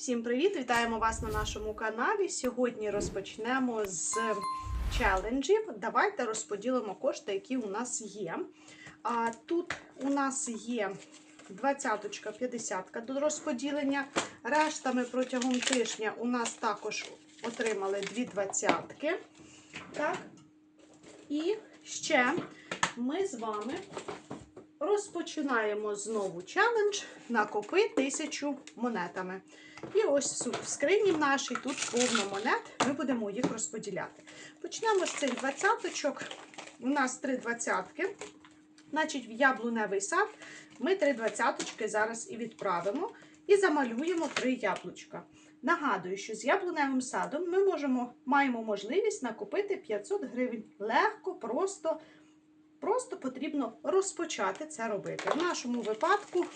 Всім привіт! Вітаємо вас на нашому каналі. Сьогодні розпочнемо з челенджів. Давайте розподілимо кошти, які у нас є. А тут у нас є 20, 50 до розподілення. Решта ми протягом тижня у нас також отримали дві двадцятки. Так. І ще ми з вами розпочинаємо знову челендж накопи тисячу монетами. І ось в скрині нашій тут повно монет. Ми будемо їх розподіляти. Почнемо з цих двадцяточок. У нас три двадцятки. Значить, в яблуневий сад ми три двадцяточки зараз і відправимо. І замалюємо три яблучка. Нагадую, що з яблуневим садом ми можемо, маємо можливість накопити 500 гривень. Легко, просто, просто потрібно розпочати це робити. В нашому випадку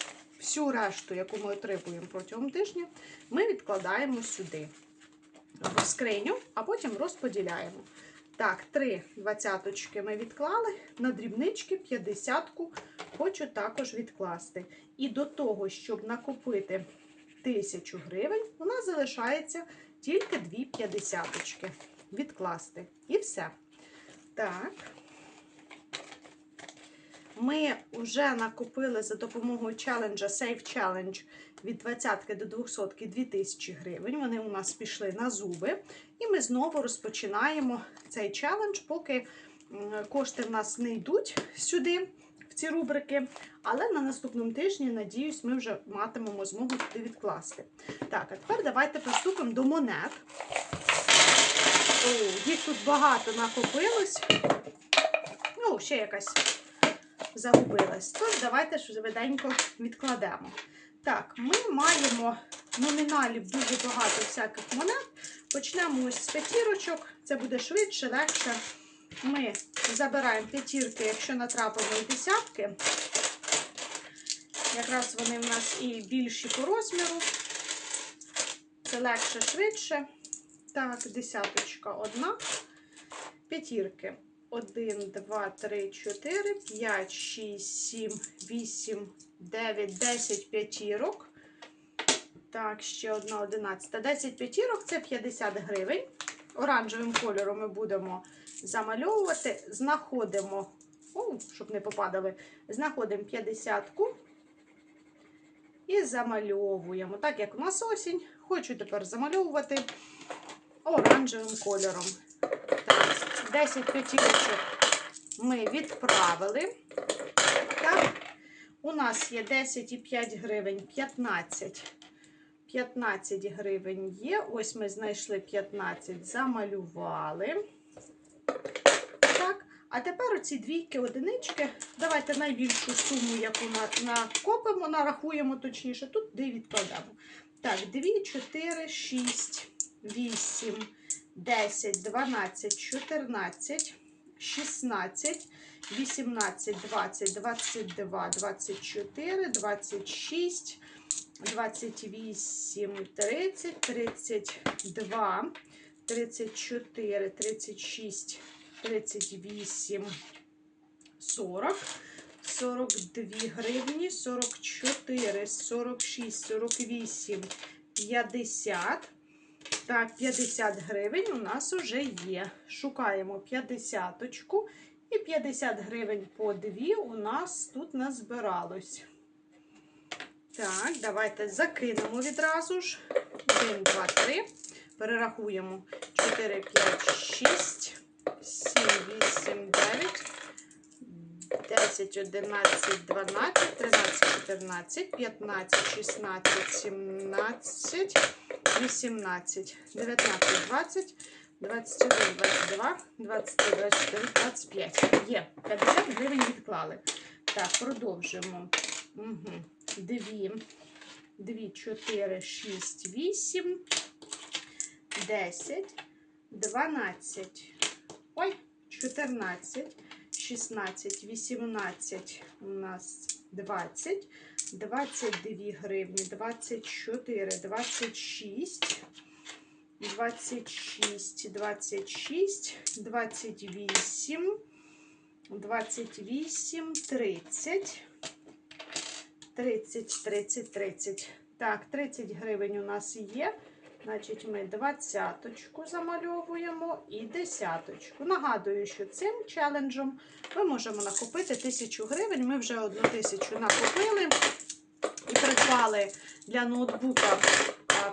всю решту, яку ми отримуємо протягом тижня, ми відкладаємо сюди в скриню, а потім розподіляємо. Так, три двадцяточки ми відклали, на дрібнички 50-ку хочу також відкласти. І до того, щоб накопити тисячу гривень, у нас залишається тільки дві п'ятдесяточки. Відкласти. І все. Так. Ми вже накопили за допомогою челенджа Save Challenge від 20 до 200 2000 гривень. Вони у нас пішли на зуби. І ми знову розпочинаємо цей челендж, поки кошти в нас не йдуть сюди, в ці рубрики. Але на наступному тижні, надіюсь, ми вже матимемо змогу туди відкласти. Так, а тепер давайте приступимо до монет. О, їх тут багато накопилось. Ну, ще якась загубилась. Тож, давайте швиденько відкладемо. Так, ми маємо номіналів дуже багато всяких монет. Почнемо ось з п'ятірочок. Це буде швидше, легше. Ми забираємо п'ятірки, якщо натрапимо і десятки. Якраз вони в нас і більші по розміру. Це легше, швидше. Так, десяточка одна. П'ятірки. 1, 2, 3, 4, 5, 6, 7, 8, 9, 10 п'ятірок. Так, ще одна 11. 10 п'ятірок це 50 гривень. Оранжевим кольором ми будемо замальовувати. Знаходимо, о, щоб не попадали, знаходимо 50-ку і замальовуємо. Так як у нас осінь, хочу тепер замальовувати оранжевим кольором. Так, 10 п'ятірочок ми відправили. Так, у нас є 10,5 гривень, 15. 15 гривень є. Ось ми знайшли 15, замалювали. Так, а тепер оці двійки, одинички. Давайте найбільшу суму, яку накопимо, нарахуємо точніше, тут де відкладемо. Так, 2, 4, 6, 8, 10, 12, 14, 16, 18, 20, 22, 24, 26, 28, 30, 32, 34, 36, 38, 40, 42 гривні, 44, 46, 48, 50. Так, 50 гривень у нас вже є. Шукаємо 50 і 50 гривень по 2 у нас тут назбиралось. Так, давайте закинемо відразу ж. 1, 2, 3. Перерахуємо 4, 5, 6, 7, 8, 9, 10, 11, 12, 13, 14, 15, 16, 17, 18, 19, 20, 21, 22, 23, 24, 25. Є. 50 гривень відклали. Так, продовжуємо. Угу. 2, 2, 4, 6, 8, 10, 12, ой, 14, 16, 18 у нас 20, 22 гривні, 24, 26, 26, 26, 28, 28, 30, 30, 30, 30. Так, 30 гривень у нас є. Значить, ми двадцяточку замальовуємо і десяточку. Нагадую, що цим челенджем ми можемо накопити тисячу гривень. Ми вже одну тисячу накопили і придбали для ноутбука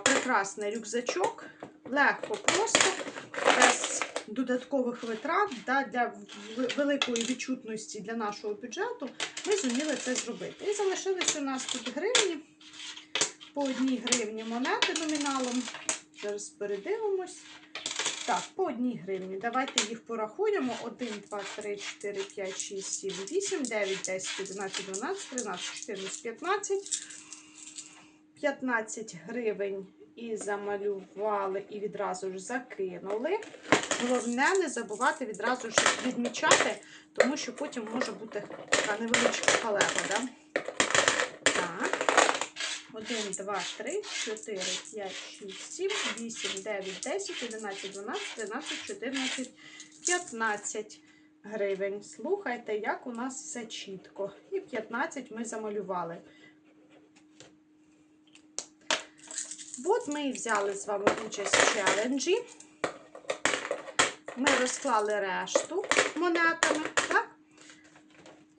прекрасний рюкзачок. Легко, просто, без додаткових витрат да, для великої відчутності для нашого бюджету. Ми зуміли це зробити. І залишились у нас тут гривні. По одній гривні монети номіналом. Зараз передивимось. Так, по одній гривні. Давайте їх порахуємо. 1, 2, 3, 4, 5, 6, 7, 8, 9, 10, 11, 12, 13, 14, 15. 15 гривень і замалювали, і відразу ж закинули. Головне не забувати відразу ж відмічати, тому що потім може бути така невеличка халева. Да? Так. 1, 2, 3, 4, 5, 6, 7, 8, 9, 10, 11, 12, 13, 14, 15 гривень. Слухайте, як у нас все чітко. І 15 ми замалювали. От ми і взяли з вами участь в челенджі. Ми розклали решту монетами, так?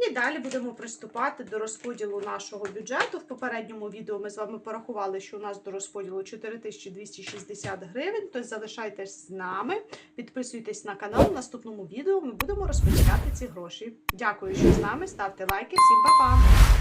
І далі будемо приступати до розподілу нашого бюджету. В попередньому відео ми з вами порахували, що у нас до розподілу 4260 гривень. Тож залишайтесь з нами, підписуйтесь на канал. В наступному відео ми будемо розподіляти ці гроші. Дякую, що з нами. Ставте лайки. Всім па-па!